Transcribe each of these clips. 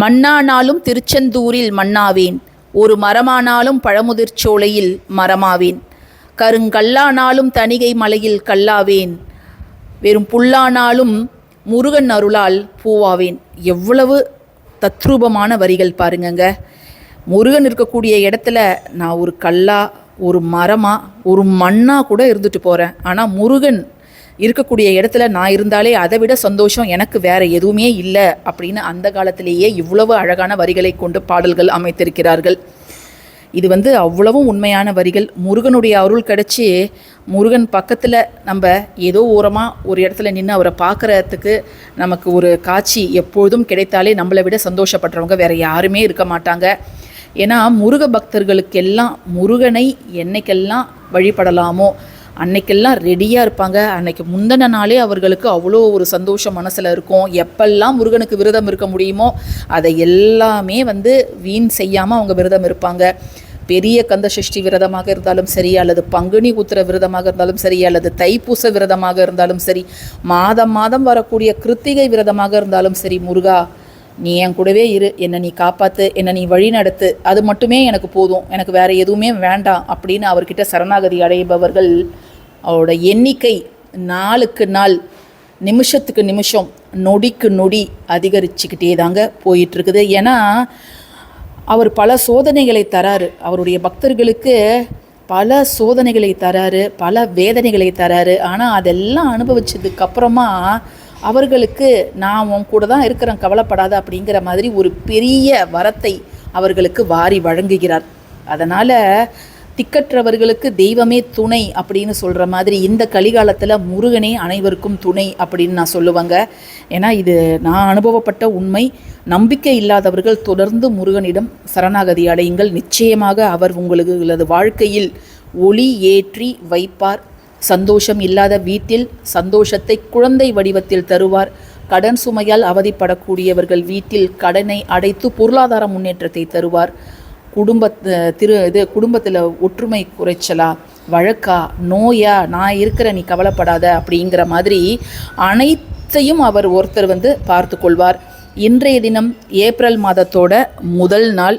மண்ணானாலும் திருச்செந்தூரில் மண்ணாவேன் ஒரு மரமானாலும் பழமுதிர்ச்சோலையில் மரமாவேன். கருங்கல்லானாலும் தணிகை மலையில் கல்லாவேன். வெறும் புல்லானாலும் முருகன் அருளால் பூவாவேன். எவ்வளவு தத்ரூபமான வரிகள் பாருங்கங்க. முருகன் இருக்கக்கூடிய இடத்துல நான் ஒரு கல்லா ஒரு மரமா ஒரு மண்ணா கூட இருந்துட்டு போகிறேன் ஆனால் முருகன் இருக்கக்கூடிய இடத்துல நான் இருந்தாலே அதை விட சந்தோஷம் எனக்கு வேற எதுவுமே இல்லை அப்படின்னு அந்த காலத்திலேயே இவ்வளவு அழகான வரிகளை கொண்டு பாடல்கள் அமைத்திருக்கிறார்கள். இது வந்து அவ்வளவும் உண்மையான வரிகள். முருகனுடைய அருள் கிடச்சி முருகன் பக்கத்தில் நம்ம ஏதோ ஓரமாக ஒரு இடத்துல நின்று அவரை பார்க்குறதுக்கு நமக்கு ஒரு காட்சி எப்பொழுதும் கிடைத்தாலே நம்மளை விட சந்தோஷப்படுறவங்க வேற யாருமே இருக்க மாட்டாங்க. ஏன்னா முருக பக்தர்களுக்கெல்லாம் முருகனை என்னைக்கெல்லாம் வழிபடலாமோ அன்னைக்கெல்லாம் ரெடியாக இருப்பாங்க. அன்னைக்கு முந்தின நாளே அவர்களுக்கு அவ்வளோ ஒரு சந்தோஷம் மனசில் இருக்கும். எப்பெல்லாம் முருகனுக்கு விரதம் இருக்க முடியுமோ அதை எல்லாமே வந்து வீண் செய்யாமல் அவங்க விரதம் இருப்பாங்க. பெரிய கந்த சஷ்டி விரதமாக இருந்தாலும் சரி அல்லது பங்குனி உத்திர விரதமாக இருந்தாலும் சரி அல்லது தைப்பூச விரதமாக இருந்தாலும் சரி மாதம் மாதம் வரக்கூடிய கிருத்திகை விரதமாக இருந்தாலும் சரி முருகா நீ என் கூடவே இரு என்னை நீ காப்பாற்று என்னை நீ வழி நடத்து அது மட்டுமே எனக்கு போதும். எனக்கு வேறு எதுவுமே வேண்டாம் அப்படின்னு அவர்கிட்ட சரணாகதி அடைபவர்கள் அவரோட எண்ணிக்கை நாளுக்கு நாள் நிமிஷத்துக்கு நிமிஷம் நொடிக்கு நொடி அதிகரிச்சுக்கிட்டே தாங்க போயிட்டுருக்குது. ஏன்னா அவர் பல சோதனைகளை தராரு. அவருடைய பக்தர்களுக்கு பல சோதனைகளை தராரு பல வேதனைகளை தராரு. ஆனால் அதெல்லாம் அனுபவித்ததுக்கப்புறமா அப்புறமா அவர்களுக்கு நான் உன் கூட தான் இருக்கிறேன் கவலைப்படாத அப்படிங்கிற மாதிரி ஒரு பெரிய வரத்தை அவர்களுக்கு வாரி வழங்குகிறார். அதனால் திக்கற்றவர்களுக்கு தெய்வமே துணை அப்படின்னு சொல்கிற மாதிரி இந்த கலிகாலத்தில் முருகனே அனைவருக்கும் துணை அப்படின்னு நான் சொல்லுவேங்க. ஏன்னா இது நான் அனுபவப்பட்ட உண்மை. நம்பிக்கை இல்லாதவர்கள் தொடர்ந்து முருகனிடம் சரணாகதி அடையுங்கள். நிச்சயமாக அவர் உங்களுக்கு வாழ்க்கையில் ஒளி ஏற்றி வைப்பார். சந்தோஷம் இல்லாத வீட்டில் சந்தோஷத்தை குழந்தை வடிவத்தில் தருவார். கடன் சுமையால் அவதிப்படக்கூடியவர்கள் வீட்டில் கடனை அடைத்து பொருளாதார முன்னேற்றத்தை தருவார். குடும்ப திரு இது குடும்பத்தில் ஒற்றுமை குறைச்சலா? வழக்கா? நோயா? நான் இருக்கிற நீ கவலைப்படாத அப்படிங்கிற மாதிரி அனைத்தையும் அவர் ஒருத்தர் வந்து பார்த்து கொள்வார். இன்றைய தினம் ஏப்ரல் மாதத்தோட முதல் நாள்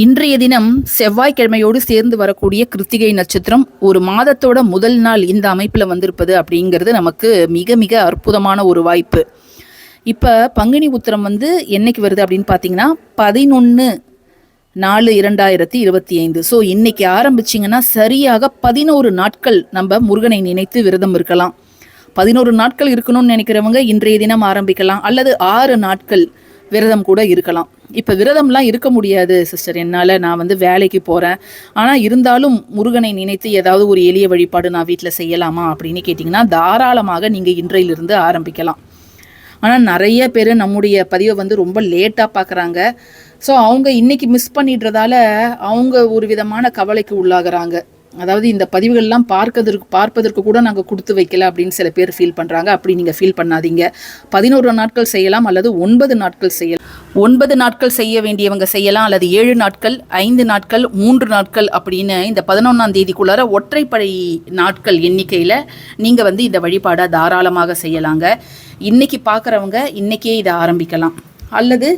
இன்றைய தினம் செவ்வாய்க்கிழமையோடு சேர்ந்து வரக்கூடிய கிருத்திகை நட்சத்திரம் ஒரு மாதத்தோட முதல் நாள் இந்த அமைப்பில் வந்திருப்பது அப்படிங்கிறது நமக்கு மிக மிக அற்புதமான ஒரு வாய்ப்பு. இப்போ பங்குனி உத்திரம் வந்து என்னைக்கு வருது அப்படின்னு பார்த்தீங்கன்னா பதினொன்று நாலு இரண்டாயிரத்தி இருபத்தி ஐந்து. ஸோ இன்னைக்கு ஆரம்பிச்சிங்கன்னா சரியாக பதினோரு நாட்கள் நம்ம முருகனை நினைத்து விரதம் இருக்கலாம். பதினோரு நாட்கள் இருக்கணும்னு நினைக்கிறவங்க இன்றைய தினம் ஆரம்பிக்கலாம். அல்லது ஆறு நாட்கள் விரதம் கூட இருக்கலாம். இப்போ விரதம்லாம் இருக்க முடியாது சிஸ்டர் என்னால் நான் வந்து வேலைக்கு போகிறேன் ஆனால் இருந்தாலும் முருகனை நினைத்து ஏதாவது ஒரு எளிய வழிபாடு நான் வீட்டில் செய்யலாமா அப்படின்னு கேட்டிங்கன்னா தாராளமாக நீங்கள் இன்றையிலிருந்து ஆரம்பிக்கலாம். ஆனால் நிறைய பேர் நம்முடைய பதிவை வந்து ரொம்ப லேட்டாக பார்க்குறாங்க ஸோ அவங்க இன்னைக்கு மிஸ் பண்ணிடுறதால அவங்க ஒரு விதமான கவலைக்கு உள்ளாகிறாங்க. அதாவது இந்த பதிவுகள்லாம் பார்க்கறதுக்கு பார்ப்பதற்கு கூட நாங்கள் கொடுத்து வைக்கல அப்படின்னு சில பேர் ஃபீல் பண்ணுறாங்க அப்படி நீங்கள் ஃபீல் பண்ணாதீங்க. பதினோரு நாட்கள் செய்யலாம் அல்லது ஒன்பது நாட்கள் செய்யலாம். ஒன்பது நாட்கள் செய்ய வேண்டியவங்க செய்யலாம் அல்லது ஏழு நாட்கள் ஐந்து நாட்கள் மூன்று நாட்கள் அப்படின்னு இந்த பதினொன்றாம் தேதிக்குள்ளார ஒற்றைப்படை நாட்கள் எண்ணிக்கையில் நீங்கள் வந்து இந்த வழிபாடை தாராளமாக செய்யலாங்க. இன்றைக்கி பார்க்குறவங்க இன்றைக்கே இதை ஆரம்பிக்கலாம். அல்லது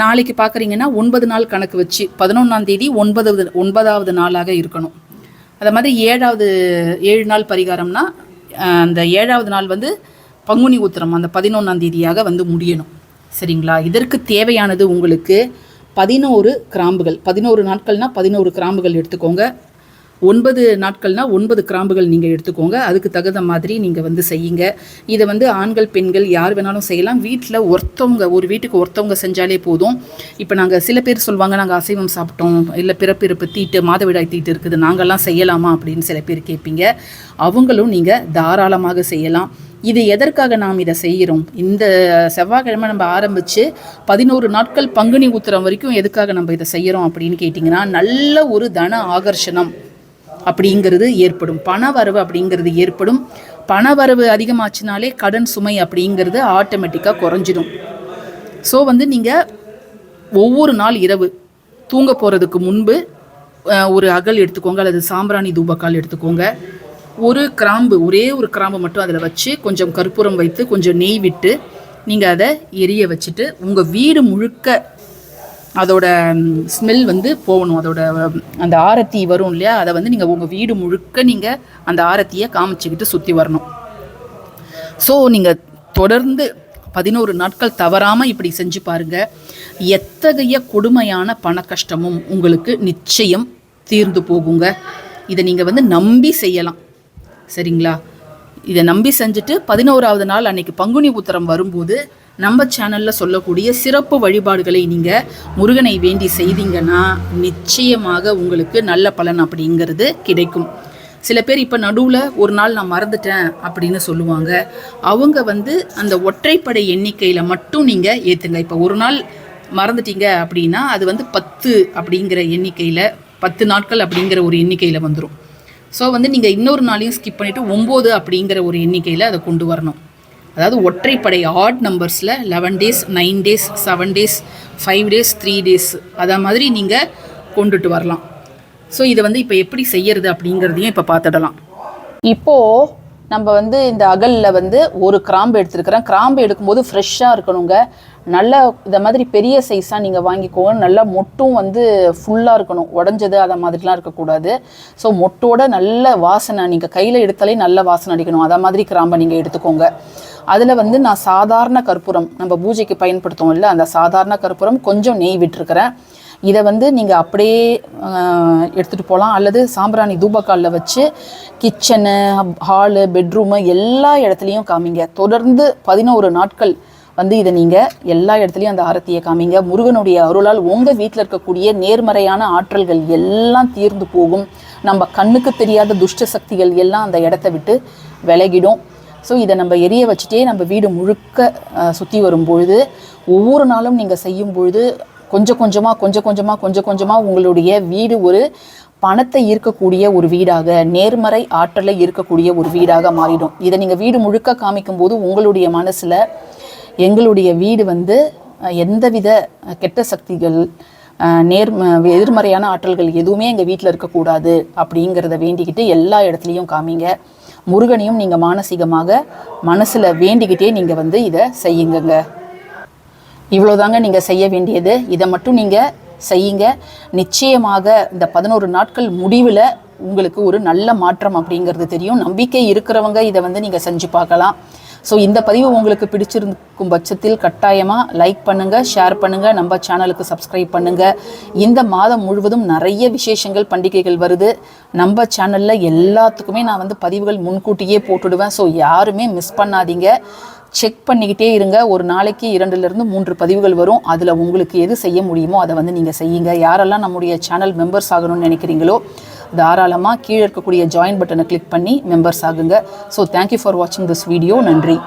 நாளைக்கு பார்க்குறீங்கன்னா ஒன்பது நாள் கணக்கு வச்சு பதினொன்றாம் தேதி ஒன்பதாவது ஒன்பதாவது நாளாக இருக்கணும். அதை மாதிரி ஏழாவது ஏழு நாள் பரிகாரம்னா அந்த ஏழாவது நாள் வந்து பங்குனி உத்திரம் அந்த பதினொன்றாம் தேதியாக வந்து முடியணும். சரிங்களா? இதற்கு தேவையானது உங்களுக்கு பதினோரு கிராம்புகள். பதினோரு நாட்கள்னால் பதினோரு கிராம்புகள் எடுத்துக்கோங்க. ஒன்பது நாட்கள்னா ஒன்பது கிராம்புகள் நீங்கள் எடுத்துக்கோங்க. அதுக்கு தகுந்த மாதிரி நீங்கள் வந்து செய்யுங்க. இதை வந்து ஆண்கள் பெண்கள் யார் வேணாலும் செய்யலாம். வீட்டில் ஒருத்தவங்க ஒரு வீட்டுக்கு ஒருத்தவங்க செஞ்சாலே போதும். இப்போ நாங்கள் சில பேர் சொல்லுவாங்க நாங்கள் அசைவம் சாப்பிட்டோம். இல்லை பிறப்பிறப்பு தீட்டு மாதவிடாய் தீட்டு இருக்குது. நாங்கள்லாம் செய்யலாமா? அப்படின்னு சில பேர் கேட்பீங்க. அவங்களும் நீங்கள் தாராளமாக செய்யலாம். இது எதற்காக நாம் இதை செய்கிறோம்? இந்த செவ்வாய்க்கிழமை நம்ம ஆரம்பித்து பதினோரு நாட்கள் பங்குனி உத்திரம் வரைக்கும் எதுக்காக நம்ம இதை செய்கிறோம் அப்படின்னு கேட்டிங்கன்னா நல்ல ஒரு தன ஆகர்ஷணம். அப்படிங்கிறது ஏற்படும். பண வரவு அப்படிங்கிறது ஏற்படும். பண வரவு அதிகமாச்சுனாலே கடன் சுமை அப்படிங்கிறது ஆட்டோமேட்டிக்காக குறைஞ்சிடும். ஸோ வந்து நீங்கள் ஒவ்வொரு நாள் இரவு தூங்க போகிறதுக்கு முன்பு ஒரு அகல் எடுத்துக்கோங்க அல்லது சாம்பிராணி தூபக்கால் எடுத்துக்கோங்க. ஒரு கிராம்பு ஒரே ஒரு கிராம்பு மட்டும் அதில் வச்சு கொஞ்சம் கற்பூரம் வைத்து கொஞ்சம் நெய் விட்டு நீங்கள் அதை எரிய வச்சுட்டு உங்கள் வீடு முழுக்க அதோட ஸ்மெல் வந்து போகணும். அதோட அந்த ஆரத்தி வரும் இல்லையா? அதை வந்து நீங்கள் உங்கள் வீடு முழுக்க நீங்கள் அந்த ஆரத்தியை காமிச்சிக்கிட்டு சுற்றி வரணும். ஸோ நீங்கள் தொடர்ந்து பதினோரு நாட்கள் தவறாமல் இப்படி செஞ்சு பாருங்கள் எத்தகைய கொடுமையான பண கஷ்டமும் உங்களுக்கு நிச்சயம் தீர்ந்து போகுங்க. இதை நீங்கள் வந்து நம்பி செய்யலாம். சரிங்களா? இதை நம்பி செஞ்சுட்டு பதினோராவது நாள் அன்னைக்கு பங்குனி உத்தரம் வரும்போது நம்ம சேனலில் சொல்லக்கூடிய சிறப்பு வழிபாடுகளை நீங்கள் முருகனை வேண்டி செய்தீங்கன்னா நிச்சயமாக உங்களுக்கு நல்ல பலன் அப்படிங்கிறது கிடைக்கும். சில பேர் இப்போ நடுவில் ஒரு நாள் நான் மறந்துட்டேன் அப்படின்னு சொல்லுவாங்க. அவங்க வந்து அந்த ஒற்றைப்படை எண்ணிக்கையில் மட்டும் நீங்கள் ஏற்றுங்க இப்போ ஒரு நாள் மறந்துட்டீங்க அப்படின்னா அது வந்து பத்து அப்படிங்கிற எண்ணிக்கையில் பத்து நாட்கள் அப்படிங்கிற ஒரு எண்ணிக்கையில் வந்துடும் ஸோ வந்து நீங்கள் இன்னொரு நாளையும் ஸ்கிப் பண்ணிவிட்டு ஒம்பது அப்படிங்கிற ஒரு எண்ணிக்கையில் அதை கொண்டு வரணும். அதாவது ஒற்றைப்படை odd நம்பர்ஸில் eleven days nine days seven days five days three days அதை மாதிரி நீங்கள் கொண்டுட்டு வரலாம். ஸோ இதை வந்து இப்போ எப்படி செய்யறது அப்படிங்கிறதையும் இப்போ பார்த்துடலாம். இப்போது நம்ம வந்து இந்த அகலில் வந்து ஒரு கிராம்பு எடுத்துருக்குறேன். கிராம்பு எடுக்கும்போது ஃப்ரெஷ்ஷாக இருக்கணுங்க. நல்ல இந்த மாதிரி பெரிய சைஸாக நீங்கள் வாங்கிக்கோங்க. நல்லா மொட்டும் வந்து ஃபுல்லாக இருக்கணும். உடஞ்சது அதை மாதிரிலாம் இருக்கக்கூடாது. ஸோ மொட்டோட நல்ல வாசனை நீங்கள் கையில் எடுத்தாலே நல்ல வாசனை அடிக்கணும். அதை மாதிரி கிராம்பை நீங்கள் எடுத்துக்கோங்க. அதில் வந்து நான் சாதாரண கற்பூரம் நம்ம பூஜைக்கு பயன்படுத்துவோம் இல்லை அந்த சாதாரண கற்பூரம் கொஞ்சம் நெய் விட்டுருக்கிறேன். இதை வந்து நீங்கள் அப்படியே எடுத்துகிட்டு போகலாம் அல்லது சாம்பிராணி தூபக்காலில் வச்சு கிச்சனு ஹாலு பெட்ரூமு எல்லா இடத்துலையும் காமிங்க. தொடர்ந்து பதினோரு நாட்கள் வந்து இதை நீங்கள் எல்லா இடத்துலையும் அந்த ஆரத்தியை காமிங்க. முருகனுடைய அருளால் உங்கள் வீட்டில் இருக்கக்கூடிய நேர்மறையான ஆற்றல்கள் எல்லாம் தீர்ந்து போகும். நம்ம கண்ணுக்கு தெரியாத துஷ்ட சக்திகள் எல்லாம் அந்த இடத்த விட்டு விலகிடும். ஸோ இதை நம்ம எரிய வச்சுட்டே நம்ம வீடு முழுக்க சுற்றி வரும்பொழுது ஒவ்வொரு நாளும் நீங்கள் செய்யும் பொழுது கொஞ்சம் கொஞ்சமாக கொஞ்சம் கொஞ்சமாக கொஞ்சம் கொஞ்சமாக உங்களுடைய வீடு ஒரு பணத்தை ஈர்க்கக்கூடிய ஒரு வீடாக நேர்மறை ஆற்றலை ஈர்க்கக்கூடிய ஒரு வீடாக மாறிடும். இதை நீங்கள் வீடு முழுக்க காமிக்கும் போது உங்களுடைய மனசில் எங்களுடைய வீடு வந்து எந்தவித கெட்ட சக்திகள் நேர் எதிர்மறையான ஆற்றல்கள் எதுவுமே எங்கள் வீட்டில் இருக்கக்கூடாது அப்படிங்கிறத வேண்டிக்கிட்டு எல்லா இடத்துலையும் காமிங்க. முருகனையும் நீங்கள் மானசீகமாக மனசில் வேண்டிக்கிட்டே நீங்கள் வந்து இதை செய்யுங்கங்க. இவ்வளோதாங்க நீங்கள் செய்ய வேண்டியது. இதை மட்டும் நீங்கள் செய்யுங்க. நிச்சயமாக இந்த பதினோரு நாட்கள் முடிவில் உங்களுக்கு ஒரு நல்ல மாற்றம் அப்படிங்கிறது தெரியும். நம்பிக்கை இருக்கிறவங்க இதை வந்து நீங்கள் செஞ்சு பார்க்கலாம். ஸோ இந்த பதிவு உங்களுக்கு பிடிச்சிருக்கும் பட்சத்தில் கட்டாயமாக லைக் பண்ணுங்கள் ஷேர் பண்ணுங்கள் நம்ம சேனலுக்கு சப்ஸ்கிரைப் பண்ணுங்கள் இந்த மாதம் முழுவதும் நிறைய விசேஷங்கள் பண்டிகைகள் வருது. நம்ம சேனலில் எல்லாத்துக்குமே நான் வந்து பதிவுகள் முன்கூட்டியே போட்டுடுவேன். ஸோ யாருமே மிஸ் பண்ணாதீங்க. செக் பண்ணிக்கிட்டே இருங்க. ஒரு நாளைக்கு இரண்டுலேருந்து மூன்று பதிவுகள் வரும். அதில் உங்களுக்கு எது செய்ய முடியுமோ அதை வந்து நீங்கள் செய்யுங்க. யாரெல்லாம் நம்முடைய சேனல் மெம்பர்ஸ் ஆகணும்னு நினைக்கிறீங்களோ தாராளமாக கீழே இருக்கக்கூடிய ஜாயின் பட்டனை கிளிக் பண்ணி மெம்பர்ஸ் ஆகுங்க. ஸோ தேங்க்யூ ஃபார் வாட்சிங் திஸ் வீடியோ நன்றி.